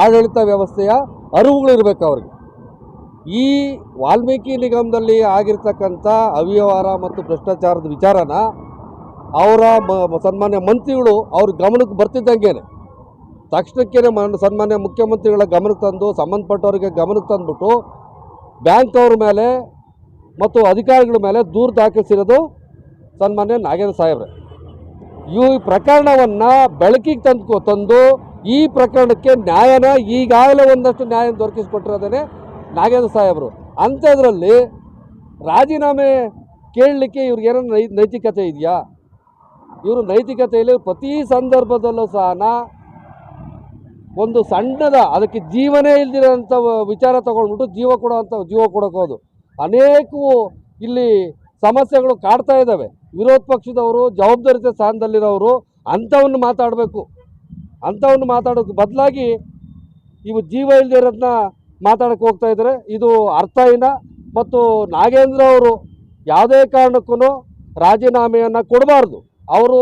ಆಡಳಿತ ವ್ಯವಸ್ಥೆಯ ಅರಿವುಗಳಿರ್ಬೇಕು ಅವ್ರಿಗೆ. ಈ ವಾಲ್ಮೀಕಿ ನಿಗಮದಲ್ಲಿ ಆಗಿರ್ತಕ್ಕಂಥ ಅವ್ಯವಹಾರ ಮತ್ತು ಭ್ರಷ್ಟಾಚಾರದ ವಿಚಾರನ ಅವರ ಸನ್ಮಾನ್ಯ ಮಂತ್ರಿಗಳು ಅವ್ರ ಗಮನಕ್ಕೆ ಬರ್ತಿದ್ದಂಗೆನೆ. ತಕ್ಷಣಕ್ಕೆ ಮನ್- ಸನ್ಮಾನ್ಯ ಮುಖ್ಯಮಂತ್ರಿಗಳ ಗಮನಕ್ಕೆ ತಂದು ಸಂಬಂಧಪಟ್ಟವರಿಗೆ ಗಮನಕ್ಕೆ ತಂದುಬಿಟ್ಟು ಬ್ಯಾಂಕ್ ಅವ್ರ ಮೇಲೆ ಮತ್ತು ಅಧಿಕಾರಿಗಳ ಮೇಲೆ ದೂರು ದಾಖಲಿಸಿರೋದು ಸನ್ಮಾನ್ಯ ನಾಗೇಂದ್ರ ಸಾಹೇಬ್ರೆ. ಈ ಪ್ರಕರಣವನ್ನು ಬೆಳಕಿಗೆ ತಂದು ತಂದು ಈ ಪ್ರಕರಣಕ್ಕೆ ನ್ಯಾಯನ ಈಗಾಗಲೇ ಒಂದಷ್ಟು ನ್ಯಾಯ ದೊರಕಿಸಿಕೊಟ್ಟಿರೋದೇ ನಾಗೇಂದ್ರ ಸಾಹೇಬರು ಅಂಥದ್ರಲ್ಲಿ ರಾಜೀನಾಮೆ ಕೇಳಲಿಕ್ಕೆ ಇವ್ರಿಗೇನೋ ನೈ, ನೈತಿಕತೆ ಇದೆಯಾ? ಇವರು ನೈತಿಕತೆಯಲ್ಲಿ ಪ್ರತಿ ಸಂದರ್ಭದಲ್ಲೂ ಸಹ ಒಂದು ಸಣ್ಣದ ಅದಕ್ಕೆ ಜೀವನೇ ಇಲ್ದಿರೋಂಥ ವಿಚಾರ ತಗೊಂಡ್ಬಿಟ್ಟು ಜೀವ ಕೊಡೋವಂಥ, ಜೀವ ಕೊಡೋಕೋದು ಅನೇಕವು ಇಲ್ಲಿ ಸಮಸ್ಯೆಗಳು ಕಾಡ್ತಾ ಇದ್ದಾವೆ. ವಿರೋಧ ಪಕ್ಷದವರು, ಜವಾಬ್ದಾರಿತ ಸ್ಥಾನದಲ್ಲಿರೋರು ಅಂಥವನ್ನು ಮಾತಾಡಬೇಕು. ಅಂಥವನ್ನು ಮಾತಾಡೋಕ್ಕೆ ಬದಲಾಗಿ ಇವು ಜೀವ ಇಲ್ದಿರೋದನ್ನ ಮಾತಾಡಕ್ಕೆ ಹೋಗ್ತಾ ಇದ್ದಾರೆ ಇದು ಅರ್ಥಹೀನ ಮತ್ತು ನಾಗೇಂದ್ರ ಅವರು ಯಾವುದೇ ಕಾರಣಕ್ಕೂ ರಾಜೀನಾಮೆಯನ್ನು ಕೊಡಬಾರ್ದು. ಅವರು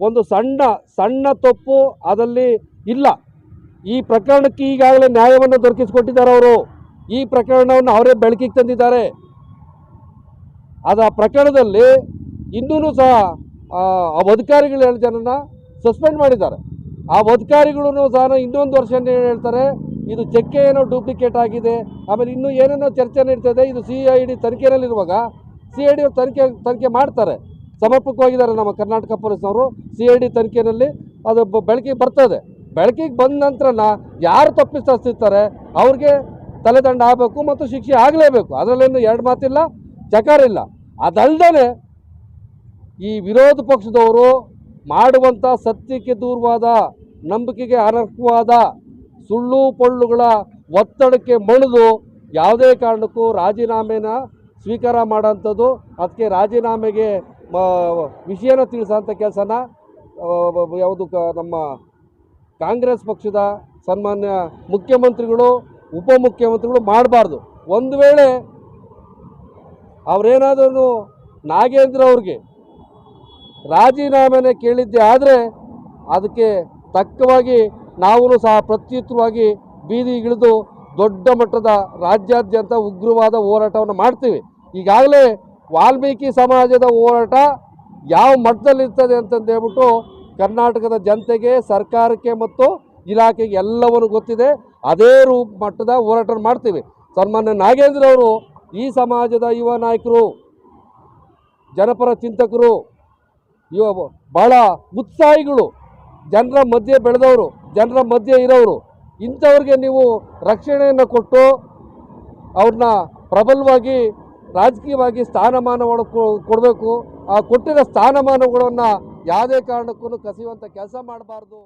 ಒಂದು ಸಣ್ಣ ಸಣ್ಣ ತಪ್ಪು ಅದಲ್ಲಿ ಇಲ್ಲ. ಈ ಪ್ರಕರಣಕ್ಕೆ ಈಗಾಗಲೇ ನ್ಯಾಯವನ್ನು ದೊರಕಿಸಿಕೊಟ್ಟಿದ್ದಾರೆ ಅವರು. ಈ ಪ್ರಕರಣವನ್ನು ಅವರೇ ಬೆಳಕಿಗೆ ತಂದಿದ್ದಾರೆ. ಅದು ಆ ಪ್ರಕರಣದಲ್ಲಿ ಇನ್ನೂ ಸಹ ಅಧಿಕಾರಿಗಳು ಎರಡು ಜನನ ಸಸ್ಪೆಂಡ್ ಮಾಡಿದ್ದಾರೆ. ಆ ಅಧಿಕಾರಿಗಳು ಸಹ ಇನ್ನೊಂದು ವರ್ಷ ಹೇಳ್ತಾರೆ. ಇದು ಚೆಕ್ಕೆ ಏನೋ ಡೂಪ್ಲಿಕೇಟ್ ಆಗಿದೆ. ಆಮೇಲೆ ಇನ್ನೂ ಏನೇನೋ ಚರ್ಚೆ ನಡೀತದೆ. ಇದು ಸಿ ಐ ಡಿ ತನಿಖೆಯಲ್ಲಿರುವಾಗ ಸಿ ಐ ಡಿ ತನಿಖೆ ತನಿಖೆ ಮಾಡ್ತಾರೆ. ಸಮರ್ಪಕವಾಗಿದ್ದಾರೆ ನಮ್ಮ ಕರ್ನಾಟಕ ಪೊಲೀಸ್ನವರು ಸಿ ಐ ಡಿ ತನಿಖೆಯಲ್ಲಿ ಅದು ಬೆಳಕಿಗೆ ಬರ್ತದೆ. ಬೆಳಕಿಗೆ ಬಂದ ನಂತರನ ಯಾರು ತಪ್ಪಿಸ್ತಿರ್ತಾರೆ ಅವ್ರಿಗೆ ತಲೆದಂಡ ಆಗಬೇಕು ಮತ್ತು ಶಿಕ್ಷೆ ಆಗಲೇಬೇಕು. ಅದರಲ್ಲೇನು ಎರಡು ಮಾತಿಲ್ಲ ಚಕಾರಿಲ್ಲ ಅದಲ್ಲದೆ ಈ ವಿರೋಧ ಪಕ್ಷದವರು ಮಾಡುವಂಥ ಸತ್ಯಕ್ಕೆ ದೂರವಾದ ನಂಬಿಕೆಗೆ ಅನರ್ಹವಾದ ಸುಳ್ಳು ಪೊಳ್ಳುಗಳ ಒತ್ತಡಕ್ಕೆ ಮಣಿದು ಯಾವುದೇ ಕಾರಣಕ್ಕೂ ರಾಜೀನಾಮೆನ ಸ್ವೀಕಾರ ಮಾಡೋಂಥದ್ದು ಅದಕ್ಕೆ ರಾಜೀನಾಮೆಗೆ ವಿಷಯನ ತಿಳಿಸೋಂಥ ಕೆಲಸನ ಯಾವುದು ನಮ್ಮ ಕಾಂಗ್ರೆಸ್ ಪಕ್ಷದ ಸನ್ಮಾನ್ಯ ಮುಖ್ಯಮಂತ್ರಿಗಳು, ಉಪಮುಖ್ಯಮಂತ್ರಿಗಳು ಮಾಡಬಾರ್ದು. ಒಂದು ವೇಳೆ ಅವರೇನಾದರೂ ನಾಗೇಂದ್ರ ಅವ್ರಿಗೆ ರಾಜೀನಾಮೆನೇ ಕೇಳಿದ್ದೆ ಆದರೆ ಅದಕ್ಕೆ ತಕ್ಕವಾಗಿ ನಾವು ಸಹ ಪ್ರತ್ಯುತ್ತರವಾಗಿ ಬೀದಿಗಿಳಿದು ದೊಡ್ಡ ಮಟ್ಟದ ರಾಜ್ಯಾದ್ಯಂತ ಉಗ್ರವಾದ ಹೋರಾಟವನ್ನು ಮಾಡ್ತೀವಿ. ಈಗಾಗಲೇ ವಾಲ್ಮೀಕಿ ಸಮಾಜದ ಹೋರಾಟ ಯಾವ ಮಟ್ಟದಲ್ಲಿರ್ತದೆ ಅಂತಂದು ಹೇಳ್ಬಿಟ್ಟು ಕರ್ನಾಟಕದ ಜನತೆಗೆ, ಸರ್ಕಾರಕ್ಕೆ ಮತ್ತು ಇಲಾಖೆಗೆ ಎಲ್ಲವನ್ನೂ ಗೊತ್ತಿದೆ. ಅದೇ ರೂಪ ಮಟ್ಟದ ಹೋರಾಟ ಮಾಡ್ತೀವಿ. ಸನ್ಮಾನ್ಯ ನಾಗೇಂದ್ರ ಅವರು, ಈ ಸಮಾಜದ ಯುವ ನಾಯಕರು, ಜನಪರ ಚಿಂತಕರು ಇವ ಭಾಳ ಉತ್ಸಾಹಿಗಳು ಜನರ ಮಧ್ಯೆ ಬೆಳೆದವರು, ಜನರ ಮಧ್ಯೆ ಇರೋರು ಇಂಥವ್ರಿಗೆ ನೀವು ರಕ್ಷಣೆಯನ್ನು ಕೊಟ್ಟು ಅವ್ರನ್ನ ಪ್ರಬಲವಾಗಿ, ರಾಜಕೀಯವಾಗಿ ಸ್ಥಾನಮಾನ ಕೊಡಬೇಕು. ಆ ಕೊಟ್ಟಿರೋ ಸ್ಥಾನಮಾನಗಳನ್ನು ಯಾವುದೇ ಕಾರಣಕ್ಕೂ ಕಸಿಯುವಂಥ ಕೆಲಸ ಮಾಡಬಾರ್ದು.